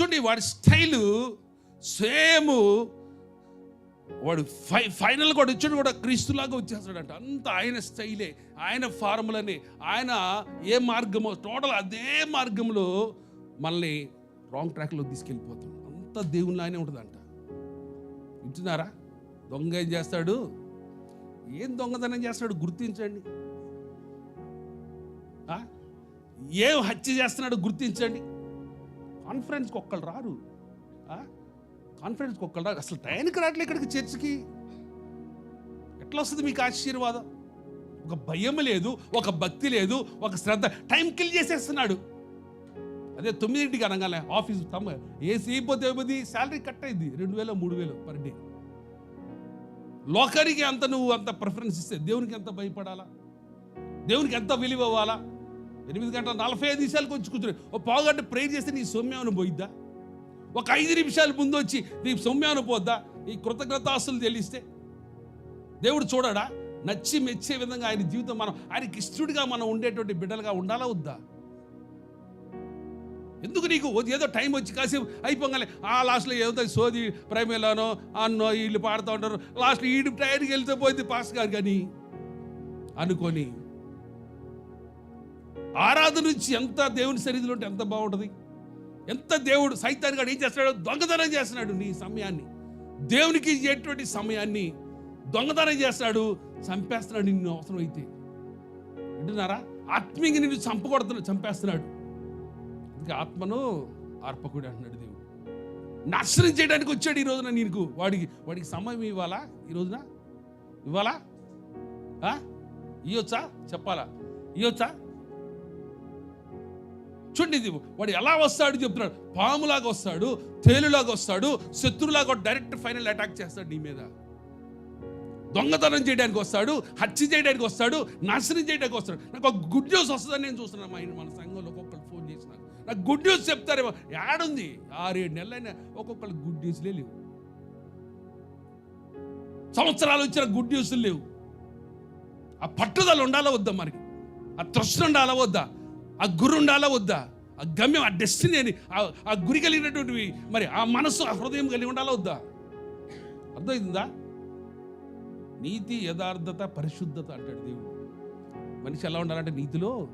చూడండి వాడి style same. వాడు ఫై ఫైనల్ కూడా వచ్చాడు కూడా క్రీస్తులాగా వచ్చేస్తాడంట. అంత ఆయన స్టైలే ఆయన ఫార్ములని ఆయన ఏ మార్గమో టోటల్ అదే మార్గంలో మనల్ని రాంగ్ ట్రాక్లో తీసుకెళ్ళిపోతాం అంత దేవునిలానే ఉంటుందంట. వింటున్నారా? దొంగ ఏం చేస్తాడు? ఏం దొంగతనం చేస్తాడు గుర్తించండి. ఏం హత్య చేస్తున్నాడు గుర్తించండి. కాన్ఫరెన్స్కి ఒక్కళ్ళు రారు. కాన్ఫరెన్స్కి ఒక్కళ్ళు రారు. అసలు టైంకి రావట్లే ఇక్కడికి చర్చికి. ఎట్లా వస్తుంది మీకు ఆశీర్వాదం? ఒక భయం లేదు ఒక భక్తి లేదు ఒక శ్రద్ధ. టైం కిల్ చేసేస్తున్నాడు. అదే తొమ్మిదింటికి అనగానే ఆఫీస్ తమ్మ ఏసీ పోతే శాలరీ కట్ అయింది. రెండు వేలు మూడు వేలు పర్ డే. లోకానికి అంత నువ్వు అంత ప్రిఫరెన్స్ ఇస్తే దేవునికి ఎంత భయపడాలా? దేవునికి ఎంత విలువ అవ్వాలా ఎనిమిది గంటల నలభై ఐదు నిమిషాలకు వచ్చి కూర్చుని ఓ పావుగంట ప్రేర్ చేస్తే నీ సౌమ్యాన్ని పోయిద్దా? ఒక ఐదు నిమిషాలు ముందు వచ్చి నీ సౌమ్యాన్ని పోద్దా? ఈ కృతజ్ఞతాస్తులు తెలిస్తే దేవుడు చూడడా? నచ్చి మెచ్చే విధంగా ఆయన జీవితం మనం ఆయనకి ఇష్టడుగా మనం ఉండేటువంటి బిడ్డలుగా ఉండాలా వద్దా? ఎందుకు నీకు ఏదో టైం వచ్చి కాసేపు అయిపోగానే ఆ లాస్ట్లో ఏదో సోది ప్రేమలోనో అన్నో వీళ్ళు పాడుతూ ఉంటారు. లాస్ట్లో ఈడు టైర్కి వెళ్తే పోయింది పాస్ గారు కానీ అనుకొని ఆరాధన నుంచి ఎంత దేవుని సన్నిధిలో ఉంటే ఎంత బాగుంటుంది? ఎంత దేవుడు సైతాన్ గారు ఏం చేస్తున్నాడు? దొంగతనం చేస్తున్నాడు నీ సమయాన్ని. దేవునికి ఇచ్చేటువంటి సమయాన్ని దొంగతనం చేస్తాడు చంపేస్తున్నాడు నిన్ను అవసరమైతే. వింటున్నారా? ఆత్మీయ నిన్ను చంపకూడదు చంపేస్తున్నాడు. ఇంకా ఆత్మను ఆర్పకుడు అంటున్నాడు దేవుడు. నాశనం చేయడానికి వచ్చాడు ఈ రోజున నీకు. వాడికి వాడికి సమయం ఇవ్వాలా? ఈ రోజున? ఇవ్వాలా? ఇవ్వచ్చా చెప్పాలా? ఇవ్వచ్చా చూడండి ఇది వాడు ఎలా వస్తాడు చెప్తున్నాడు. పాములాగా వస్తాడు తేలులాగా వస్తాడు శత్రులాగా డైరెక్ట్ ఫైనల్ అటాక్ చేస్తాడు నీ మీద. దొంగతనం చేయడానికి వస్తాడు హత్య చేయడానికి వస్తాడు నాశనం చేయడానికి వస్తాడు. నాకు ఒక గుడ్ న్యూస్ వస్తుందని నేను చూస్తున్నాను మా మన సంఘంలో ఒక్కొక్కరు ఫోన్ చేసిన. నాకు గుడ్ న్యూస్ చెప్తారేమో. యాడుంది ఆరేడు నెలలైనా ఒక్కొక్కరు గుడ్ న్యూస్లే లేవు. సంవత్సరాలు వచ్చిన గుడ్ న్యూస్లు లేవు. ఆ పట్టుదల ఉండాలా వద్దా మనకి ఆ తృష్ణ ఉండాలా వద్దా? ఆ గురు ఉండాలా వద్దా? ఆ గమ్యం ఆ డెస్టినీ అని ఆ- గురి కలిగినటువంటివి మరి ఆ మనస్సు ఆ హృదయం కలిగి ఉండాలా వద్దా? అర్థమైందా? నీతి యథార్థత పరిశుద్ధత అంటాడు దేవుడు. మనిషి ఎలా ఉండాలంటే నీతిలో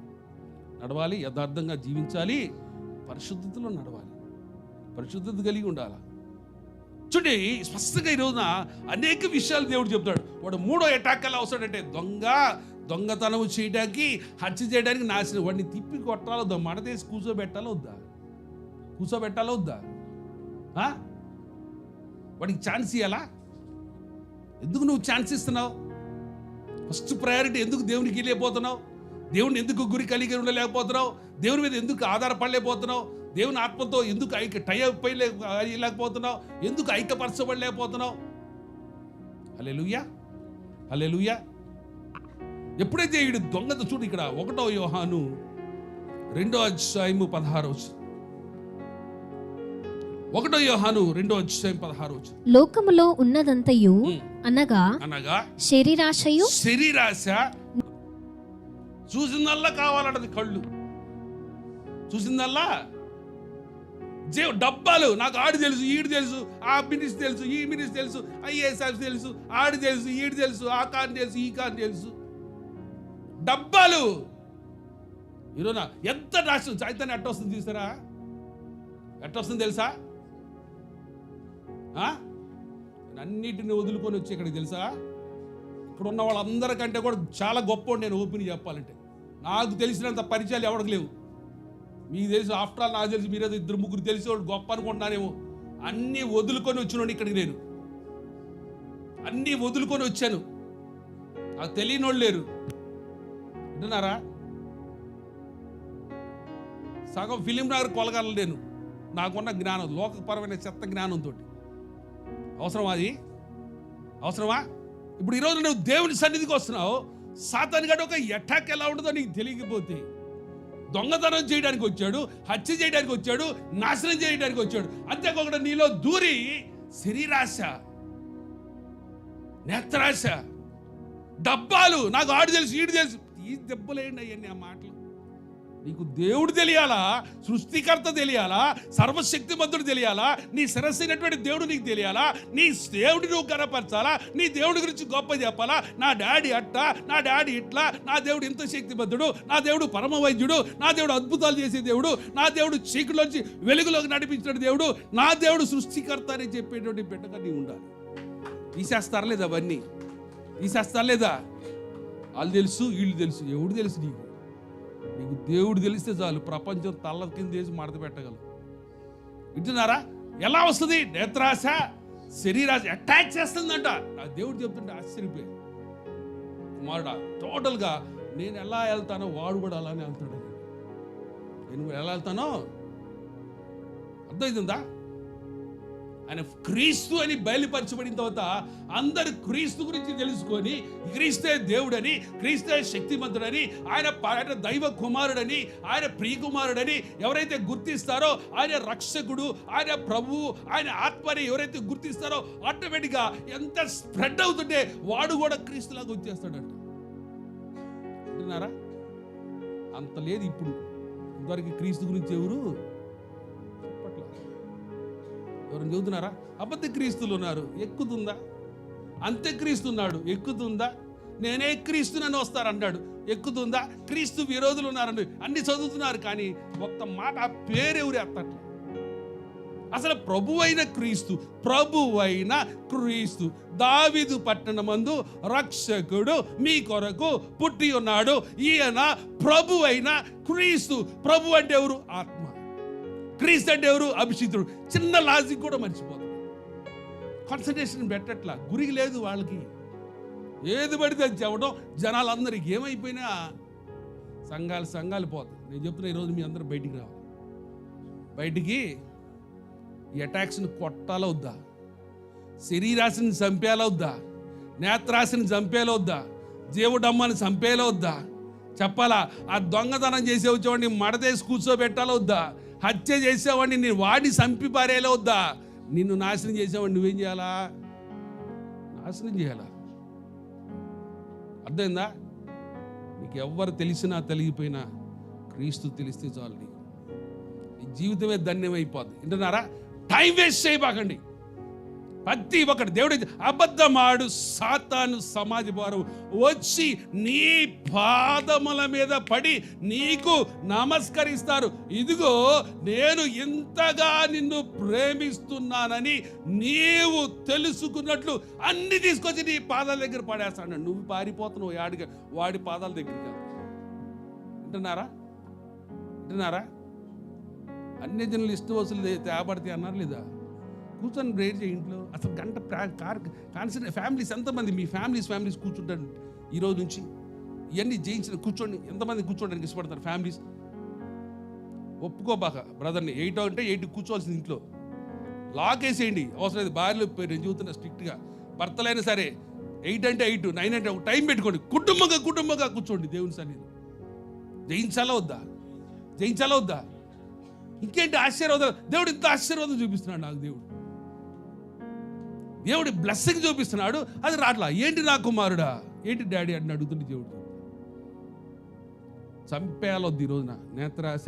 నడవాలి యథార్థంగా జీవించాలి పరిశుద్ధతలో నడవాలి. పరిశుద్ధత కలిగి ఉండాలి? చూడండి స్పష్టంగా ఈరోజున రోజున అనేక విషయాలు దేవుడు చెప్తాడు. వాడు మూడో అటాక్ ఎలా వస్తాడంటే దొంగ దొంగతనం చేయడానికి హత్య చేయడానికి నాశనం. వాడిని తిప్పి కొట్టాలో వద్దా? మడతేసి కూర్చోబెట్టాలో వద్దా? కూర్చోబెట్టాలో వద్దా? వాడికి ఛాన్స్ ఇవ్వాలా ఎందుకు నువ్వు ఛాన్స్ ఇస్తున్నావు? ఫస్ట్ ప్రయారిటీ ఎందుకు దేవునికి వెళ్ళిపోతున్నావు దేవుని ఎందుకు గురి కలిగి ఉండలేకపోతున్నావు? దేవుని మీద ఎందుకు ఆధారపడలేకపోతున్నావు? దేవుని ఆత్మతో ఎందుకు ఐక్య టై లేకపోతున్నావు ఎందుకు ఐక్యపరచబడలేకపోతున్నావు అలే లుయ్యా ఎప్పుడైతే వీడు దొంగత చూడు ఇక్కడ ఒకటో యోహాను రెండో అధ్యాయము పదహారు ఒకటో యోహాను రెండో అధ్యాయం పదహారు లోకములో ఉన్నదంతయు అనగా అనగా శరీరాశయు శరీరాశ చూసిందల్లా కావాలంటది కళ్ళు. చూసిందల్లా జీవ డబ్బాలు. నాకు ఆడు తెలుసు ఈడు తెలుసు ఆ మినిస్ తెలుసు ఈ మినిస్ తెలుసు ఐఏఎస్ తెలుసు ఆడు తెలుసు ఈడు తెలుసు ఆ కాని తెలుసు ఈ కాని తెలుసు. డబ్బాలు. ఈరోజు ఎంత నాశనం చైతన్యం ఎట్ట వస్తుంది చూసారా? ఎట్ట వస్తుంది తెలుసా? అన్నిటిని వదులుకొని వచ్చి ఇక్కడికి తెలుసా? ఇక్కడ ఉన్న వాళ్ళందరికంటే కూడా చాలా గొప్ప నేను ఓపెన్ చెప్పాలంటే. నాకు తెలిసినంత పరిచయాలు ఎవరికి లేవు. మీకు తెలుసు ఆఫ్టర్ ఆల్ నాకు తెలిసి మీరేదో ఇద్దరు ముగ్గురు తెలిసి వాళ్ళు గొప్ప అనుకుంటున్నానేమో అన్నీ వదులుకొని వచ్చినోడు ఇక్కడికి నేను. అన్నీ వదులుకొని వచ్చాను. నాకు తెలియని వాళ్ళు లేరు. వింటున్నారా సగం ఫిలిం నగర్ కొలగలలేను నాకున్న జ్ఞానం లోకపరమైన చెత్త జ్ఞానంతో అవసరమా అది? అవసరమా? ఇప్పుడు ఈరోజు నువ్వు దేవుని సన్నిధికి వస్తున్నావు. సాతాని గడు ఒక అటాక్ ఎలా ఉంటుందో నీకు తెలియకపోతే. దొంగతనం చేయడానికి వచ్చాడు హత్య చేయడానికి వచ్చాడు నాశనం చేయడానికి వచ్చాడు. అంతేకాకుండా నీలో దూరి శరీరాశ నేత్రాశ డబ్బాలు నాకు ఆడు తెలుసు ఈడు తెలుసు. ఈ దెబ్బలేండి అవన్నీ ఆ మాటలు? నీకు దేవుడు తెలియాలా? సృష్టికర్త తెలియాలా? సర్వశక్తిమంతుడు తెలియాలా? నీ సరస్సైనటువంటి దేవుడు నీకు తెలియాలా? నీ దేవుడి నువ్వు కనపరచాలా నీ దేవుడి గురించి గొప్ప చెప్పాలా? నా డాడీ అట్ట నా డాడీ ఇట్లా నా దేవుడు ఇంత శక్తిమంతుడు నా దేవుడు పరమ వైద్యుడు నా దేవుడు అద్భుతాలు చేసే దేవుడు నా దేవుడు చీకులోంచి వెలుగులోకి నడిపించిన దేవుడు నా దేవుడు సృష్టికర్త అని చెప్పేటువంటి బిడ్డగా నీ ఉండాలి. తీసేస్తారా లేదా అవన్నీ? తీసేస్తారా లేదా? వాళ్ళు తెలుసు వీళ్ళు తెలుసు. ఎవడు తెలుసు నీకు? నీకు దేవుడు తెలిస్తే చాలు ప్రపంచం తల్ల కింద వేసి మడత పెట్టగలవు వింటున్నారా? ఎలా వస్తుంది? నేత్రాశ శరీరాశ అటాచ్ చేస్తుందంట. నా దేవుడు చెప్తుంటే ఆశ్చర్యపోయి కుమారుడా టోటల్గా నేను ఎలా వెళ్తానో వాడు కూడా అలానే వెళ్తాడు. నేను ఎలా వెళ్తానో అర్థమవుతుందా ఆయన క్రీస్తు అని బయలుపరచబడిన తర్వాత అందరు క్రీస్తు గురించి తెలుసుకొని క్రీస్తే దేవుడని క్రీస్తే శక్తిమంతుడని ఆయన ఆయన దైవ కుమారుడని ఆయన ప్రియకుమారుడని ఎవరైతే గుర్తిస్తారో ఆయన రక్షకుడు ఆయన ప్రభువు ఆయన ఆత్మని ఎవరైతే గుర్తిస్తారో ఆటోమేటిక్గా ఎంత స్ప్రెడ్ అవుతుంటే వాడు కూడా క్రీస్తులాగా వచ్చేస్తాడంట. అంటున్నారా అంత లేదు ఇప్పుడు. ఇంతవరకు క్రీస్తు గురించి ఎవరు ఎవరైనా చదువుతున్నారా? అబద్ధ క్రీస్తులు ఉన్నారు. ఎక్కుతుందా? అంత్యక్రీస్తున్నాడు ఎక్కుతుందా? నేనే క్రీస్తునని వస్తారంటాడు ఎక్కుతుందా? క్రీస్తు విరోధులు ఉన్నారండి అన్ని చదువుతున్నారు కానీ ఒక్క మాట ఆ పేరెవరు ఎత్తట్లే. అసలు ప్రభు అయిన క్రీస్తు ప్రభు అయిన క్రీస్తు దావిదు పట్టణమందు రక్షకుడు మీ కొరకు పుట్టి ఉన్నాడు. ఈయన ప్రభు అయిన క్రీస్తు. ప్రభు అంటే ఎవరు? ఆత్మ. క్రీస్తు అంటే ఎవరు? అభిషిక్తుడు. చిన్న లాజిక్ కూడా మర్చిపోతుంది కాన్సన్ట్రేషన్ పెట్టట్లా. గురికి లేదు వాళ్ళకి. ఏది పడితే అది చెప్పడం. జనాలందరికీ ఏమైపోయినా సంఘాలు సంఘాలు పోతాయి. నేను చెప్తున్నా ఈరోజు మీ అందరూ బయటికి రావాలి. బయటికి ఈ అటాక్స్ని కొట్టాలా వద్దా శరీరాశిని చంపేలా వద్దా నేత్రాశిని చంపేలా వద్దా జీవుడమ్మని చంపేలా వద్దా చెప్పాలా? ఆ దొంగతనం చేసే వచ్చేవాడిని మడతేసి కూర్చోబెట్టాలా వద్దా హత్య చేసేవాడిని నేను వాడిని చంపి పారేలా వద్దా? నిన్ను నాశనం చేసేవాడిని నువ్వేం చేయాలా? నాశనం చేయాలా? అర్థమైందా? నీకు ఎవ్వరు తెలిసినా తెలిగిపోయినా క్రీస్తు తెలిస్తే చాలు నీ జీవితమే ధన్యమైపోద్ది. వింటున్నారా? టైం వేస్ట్ చేయబాకండి. ప్రతి ఒక్కటి దేవుడు అబద్ధమాడు సాతాను సమాజ వారు వచ్చి నీ పాదముల మీద పడి నీకు నమస్కరిస్తారు. ఇదిగో నేను ఇంతగా నిన్ను ప్రేమిస్తున్నానని నీవు తెలుసుకున్నట్లు అన్ని తీసుకొచ్చి నీ పాదాల దగ్గర పడేస్తాడు. నువ్వు పారిపోతున్నావు యాడిగా వాడి పాదాల దగ్గరికి. వింటున్నారా? వింటున్నారా? అన్ని జనులు ఇష్ట వసూలు తేబడితే అన్నారు లేదా? కూర్చొని ప్రేయర్ చేయి ఇంట్లో. అసలు గంట కార్ కాన్సిడర్ ఫ్యామిలీస్ ఎంతమంది మీ ఫ్యామిలీస్ ఫ్యామిలీస్ కూర్చుంటారు. ఈ రోజు నుంచి ఇవన్నీ జయించిన కూర్చోండి ఎంతమంది కూర్చోడానికి ఇష్టపడతారు ఫ్యామిలీస్? ఒప్పుకోబాక బ్రదర్ని ఎయిట్ అంటే ఎయిట్ కూర్చోవాల్సింది ఇంట్లో. లాక్ వేసేయండి అవసరం లేదు. భార్యలు నేను చూస్తున్నా స్ట్రిక్ట్గా. భర్తలైనా సరే ఎయిట్ అంటే ఎయిట్ నైన్ అంటే ఒక టైం పెట్టుకోండి. కుటుంబంగా కుటుంబంగా కూర్చోండి దేవుని సన్నిధి జయించాలా వద్దా? జయించాలా వద్దా? ఇంకేంటి ఆశీర్వాదం? దేవుడు ఇంత ఆశీర్వాదం చూపిస్తున్నాడు నాకు దేవుడు. దేవుడు బ్లెస్సింగ్ చూపిస్తున్నాడు. అది రాట్లా. ఏంటి నా కుమారుడా? ఏంటి డాడీ అని అడుగుతుంది దేవుడు చంపేయాలొద్దు ఈ రోజున. నేత్రాశ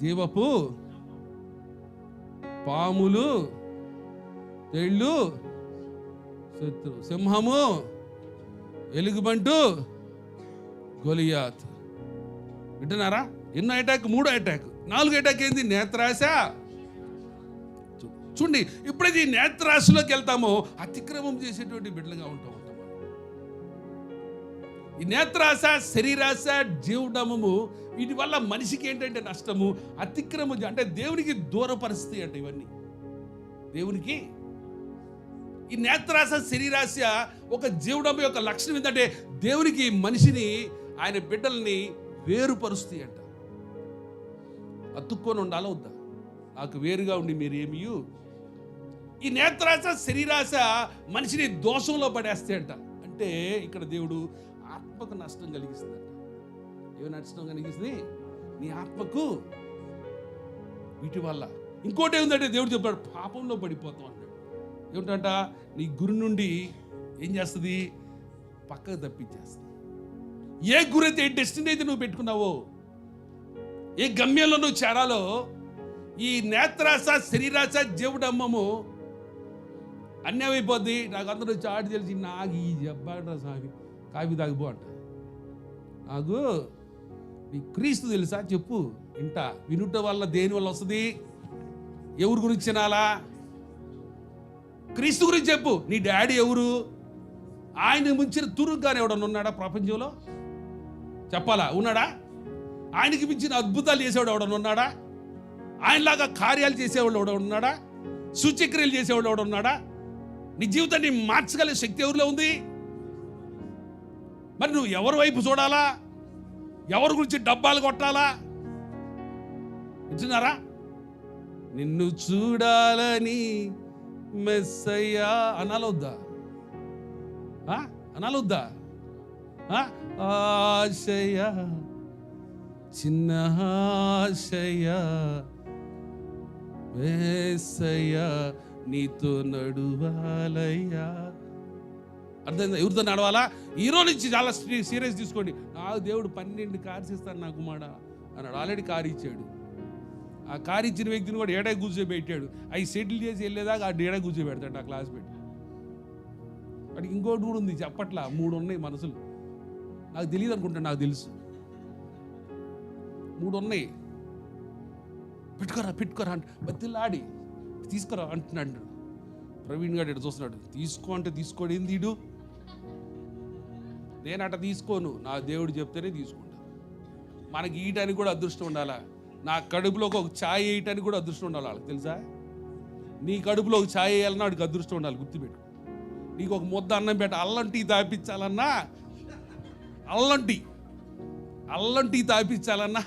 జీవపు? పాములు? తెళ్ళు? శత్రు సింహము? ఎలుగుబంటు? గొలియాత్. వింటున్నారా? ఎన్నో అటాక్ మూడో అటాక్ నాలుగు అటాక్ ఏంది? నేత్రాశ చూడండి ఎప్పుడైతే ఈ నేత్రాశలోకి వెళ్తామో అతిక్రమం చేసేటువంటి బిడ్డలుగా ఉంటాం ఉంటాం ఈ నేత్రాశ శరీరాశ జీవడమము వీటి వల్ల మనిషికి ఏంటంటే నష్టము అతిక్రమం అంటే దేవునికి దూరపరిస్థితి అంట ఇవన్నీ. దేవునికి ఈ నేత్రాశ శరీరాశ ఒక జీవడం యొక్క లక్షణం ఏంటంటే దేవునికి మనిషిని ఆయన బిడ్డల్ని వేరుపరుస్తాయి అంట. అతుక్కొని ఉండాలా వద్దా? నాకు వేరుగా ఉండి మీరు ఈ నేత్రాశ శరీరాశ మనిషిని దోషంలో పడేస్తాయంట. అంట అంటే ఇక్కడ దేవుడు ఆత్మకు నష్టం కలిగిస్తుందంట ఏమి నష్టం కలిగిస్తుంది. నీ ఆత్మకు వీటి వల్ల. ఇంకోటి ఏముందంటే దేవుడు చెప్పాడు పాపంలో పడిపోతాం అన్నాడు. ఏమిటంట? నీ గురి నుండి ఏం చేస్తుంది? పక్కకు తప్పించేస్తుంది. ఏ గురి అయితే ఏ డెస్టినీ అయితే నువ్వు పెట్టుకున్నావో ఏ గమ్యంలో నువ్వు చేరాలో ఈ నేత్రాస శరీరాస జీవుడమ్మము అన్యమైపోద్ది నాకు అందరూ వచ్చి ఆడి తెలిసి నాకు ఈ చెప్పాడరా స్వామి కాఫీ తాగిపో అంట. నాకు ఈ క్రీస్తు తెలుసా? చెప్పు ఇంట వినుట వల్ల దేని వల్ల వస్తుంది? ఎవరి గురించి తినాలా క్రీస్తు గురించి చెప్పు. నీ డాడీ ఎవరు? ఆయన మించిన తురుగ్గానే ఎవడన్నా ఉన్నాడా ప్రపంచంలో? చెప్పాలా? ఉన్నాడా? ఆయనకి మించిన అద్భుతాలు చేసేవాడు ఎవడన్నా ఉన్నాడా? ఆయనలాగా కార్యాలు చేసేవాడు ఎవడ ఉన్నాడా? సూచక్రియలు చేసేవాడు ఎవడ ఉన్నాడా? నీ జీవితాన్ని మార్చగలిగే శక్తి ఎవరిలో ఉంది? మరి నువ్వు ఎవరి వైపు చూడాలా? ఎవరి గురించి డబ్బాలు కొట్టాలా? వింటున్నారా? నిన్ను చూడాలని మెస్సయ్యా అనాలొద్దా? ఆ? అనాలొద్దా? ఆశయ చిన్న ఆశయ నీతో నడువాలయ్యా. అర్థమైందా? ఎవరితో నడవాలా? హీరో నుంచి చాలా సీరియస్ తీసుకోండి. ఆ దేవుడు పన్నెండు కార్స్ ఇస్తాను నాకు మాట అన్నాడు. ఆల్రెడీ కారు ఇచ్చాడు. ఆ కారు ఇచ్చిన వ్యక్తిని కూడా ఏడా కూర్చోబెట్టాడు. అవి సెటిల్ చేసి వెళ్ళేదాకా ఆ ఏడా కూర్చోబెడతాడు ఆ క్లాస్ పెట్టి వాడికి ఇంకోటి కూడా ఉంది చెప్పట్లా. మూడు ఉన్నాయి మనసులు. నాకు తెలియదు అనుకుంటాను నాకు తెలుసు. మూడు ఉన్నాయి. పెట్టుకోరా పెట్టుకోరా అంటే. బతిలాడి. తీసుకురా అంటున్నాడు ప్రవీణ్ గారు ఇటు చూస్తున్నాడు. తీసుకో అంటే తీసుకోడు. ఏంది ఈడు? నేను అట్ట తీసుకోను. నా దేవుడు చెప్తేనే తీసుకుంటా. మనకి ఈయటానికి కూడా అదృష్టం ఉండాలా? నా కడుపులోకి ఒక ఛాయ్ వేయటానికి కూడా అదృష్టం ఉండాలి వాళ్ళకి తెలుసా? నీ కడుపులో ఒక ఛాయ్ వేయాలన్నా వాడికి అదృష్టం ఉండాలి. గుర్తుపెట్టు. నీకు ఒక ముద్ద అన్నం పెట్ట అల్లం టీ తాపించాలన్నా అల్లం టీ అల్లం టీ తాపించాలన్నా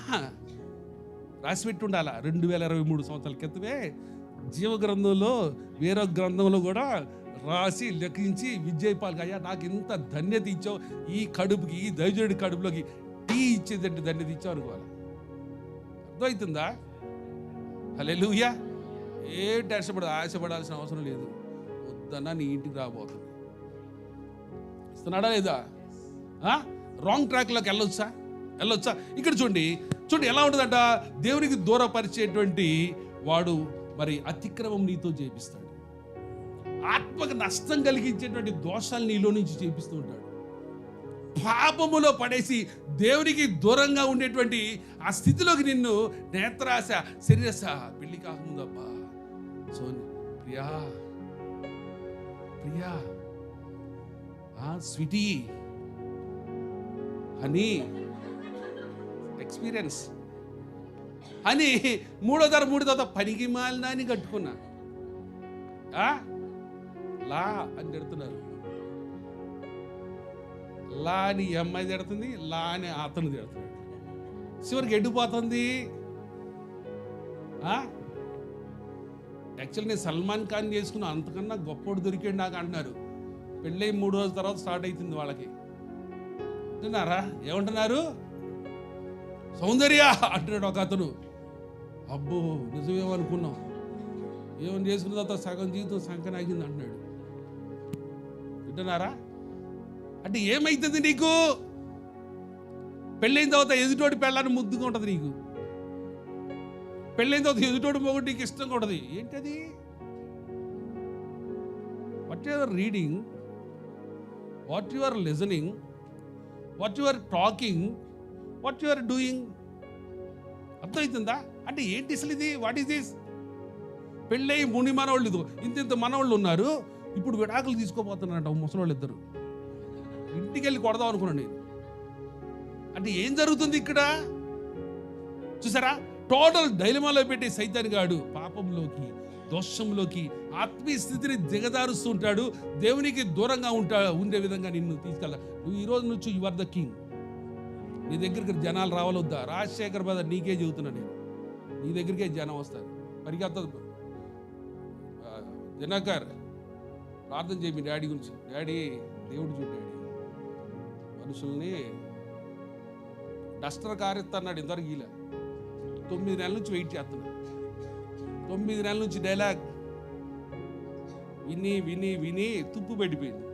రాసి పెట్టి ఉండాలా? రెండు వేల ఇరవై మూడు సంవత్సరాల క్రితమే జీవ గ్రంథంలో వేరొక గ్రంథంలో కూడా రాసి లెక్కించి విజయపాల్ అయ్యా నాకు ఇంత ధన్యత ఇచ్చావు ఈ కడుపుకి ఈ దైజుడి కడుపులోకి టీ ఇచ్చేదంటే ధన్యత ఇచ్చావు అనుకోవాలి. అర్థమవుతుందా హలెలుయా ఏ ఆశపడ ఆశపడాల్సిన అవసరం లేదు. వద్దన్నా నీ ఇంటికి రాబోతుంది. ఇస్తున్నాడా లేదా? రాంగ్ ట్రాక్లోకి వెళ్ళొచ్చా? వెళ్ళొచ్చా? ఇక్కడ చూడండి. చూడండి ఎలా ఉంటుందంట? దేవునికి దూరపరిచేటువంటి వాడు మరి అతిక్రమం నీతో చేపిస్తాడు. ఆత్మకు నష్టం కలిగించేటువంటి దోషాలు నీలో నుంచి చేపిస్తూ ఉంటాడు. పాపములో పడేసి దేవునికి దూరంగా ఉండేటువంటి ఆ స్థితిలోకి నిన్ను నేత్రాశ శరీరస పెళ్ళి కాకముందబ్బా సో ప్రియా ప్రియా ఆ స్వీటీ హనీ ఎక్స్పీరియన్స్. అని మూడో ధర మూడో తర్వాత పనికి మాలినా అని కట్టుకున్నా. ఆ? లా అని తిడుతున్నారు. లా అని ఈ అమ్మాయి తిడుతుంది లా అని అతను తిడుతున్నాడు. చివరికి ఎడ్డుపోతుంది యాక్చువల్ నేను సల్మాన్ ఖాన్ చేసుకున్న అంతకన్నా గొప్పోడు దొరికాడు నాకు అంటున్నారు. పెళ్ళై మూడు రోజుల తర్వాత స్టార్ట్ అవుతుంది వాళ్ళకి. అంటున్నారా ఏమంటున్నారు? సౌందర్య అంటున్నాడు ఒక అతను. అబ్బో నిజమేమనుకున్నాం. ఏమని చేసుకున్న తర్వాత సగం జీవితం సంకనాగింది అంటున్నాడు. వింటున్నారా? అంటే ఏమైతుంది నీకు? పెళ్ళైన తర్వాత ఎదుటోటి పెళ్ళాన్ని ముద్దుగా ఉంటుంది నీకు. పెళ్ళైన తర్వాత ఎదుటోటి మొగుడు నీకు ఇష్టంగా ఉంటుంది. ఏంటది? What you reading what you are listening what you are talking what you are doing అర్థమవుతుందా అంటే ఏంటి అసలు ఇది? వాట్ ఈస్ దిస్ పెళ్ళై ముని మనవాళ్ళు ఇదిగో ఇంత ఇంత మనవాళ్ళు ఉన్నారు. ఇప్పుడు విడాకులు తీసుకోబోతున్నారంట ముసలివాళ్ళు ఇద్దరు. ఇంటికి వెళ్ళి కొడదాం అనుకున్నాను నేను. అంటే ఏం జరుగుతుంది ఇక్కడ? చూసారా? టోటల్ డైలమాలో పెట్టి సైతాన్ గాడు పాపంలోకి దోషంలోకి ఆత్మీయ స్థితిని దిగదారుస్తూ ఉంటాడు. దేవునికి దూరంగా ఉంటా ఉండే విధంగా నిన్ను తీసుకెళ్ళ. నువ్వు ఈ రోజు నుంచి యు ఆర్ ద కింగ్ నీ దగ్గరికి జనాలు రావాలొద్దా? రాజశేఖర్ బాధ నీకే చెబుతున్నా నేను. నీ దగ్గరికే జనం వస్తారు. పరిగెత్తదు. ఆ, దినకర్ ప్రార్థన చేయి మీ డాడీ గురించి. డాడీ దేవుడు చూడు డాడీ. మనుషుల్ని డస్టర్ కారెత్తన్నాడు ఇంతవరకు గీలే తొమ్మిది నెలల నుంచి వెయిట్ చేస్తున్నా తొమ్మిది నెలల నుంచి డైలాగ్ విని విని విని తుప్పు పెట్టిపోయింది.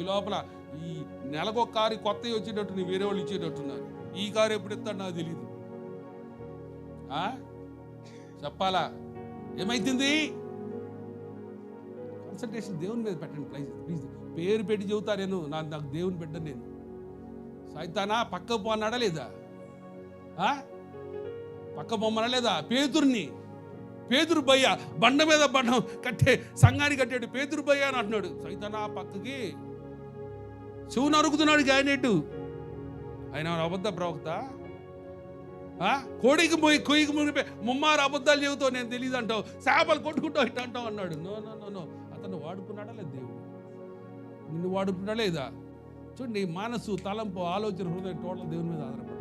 ఈ లోపల ఈ నెలకు కారు కొత్తవి వచ్చేటట్టు వేరే వాళ్ళు ఇచ్చేటట్టున్నారు. ఈ కారు ఎప్పుడు ఇస్తాడు నాకు తెలియదు ఆ? చెప్పాలా? ఏమైతుంది కాన్సన్ట్రేషన్ దేవుని మీద పెట్టండి ప్లీజ్ ప్లీజ్ పేరు పెట్టి చెబుతా నేను నా నాకు దేవుని పెట్టను నేను. సైతానా పక్క పోన్నాడా లేదా పక్క పొమ్మనా లేదా పేతుర్ని. పేతురు భయ్య బండ మీద బండం కట్టే సంఘాన్ని కట్టాడు పేతురు భయ్య అని అంటున్నాడు. సైతానా పక్కకి. చెవు నరుకుతున్నాడు గాయనేటు ఆయన అబద్ధ ప్రవక్త? ఆ? కోడికి పోయి కొయ్యికి మునిపే ముమ్మారు అబద్ధాలు చెబుతావు నేను తెలియదు అంటావు. చేపలు కొట్టుకుంటావు ఇట్ అంటావు అన్నాడు. No no no no. అతను వాడుకున్నాడా లేదు దేవుడు? నిన్ను వాడుకున్నాడా లేదా? చూడండి మనసు తలంపు ఆలోచన హృదయం టోటల్ దేవుని మీద ఆధారపడి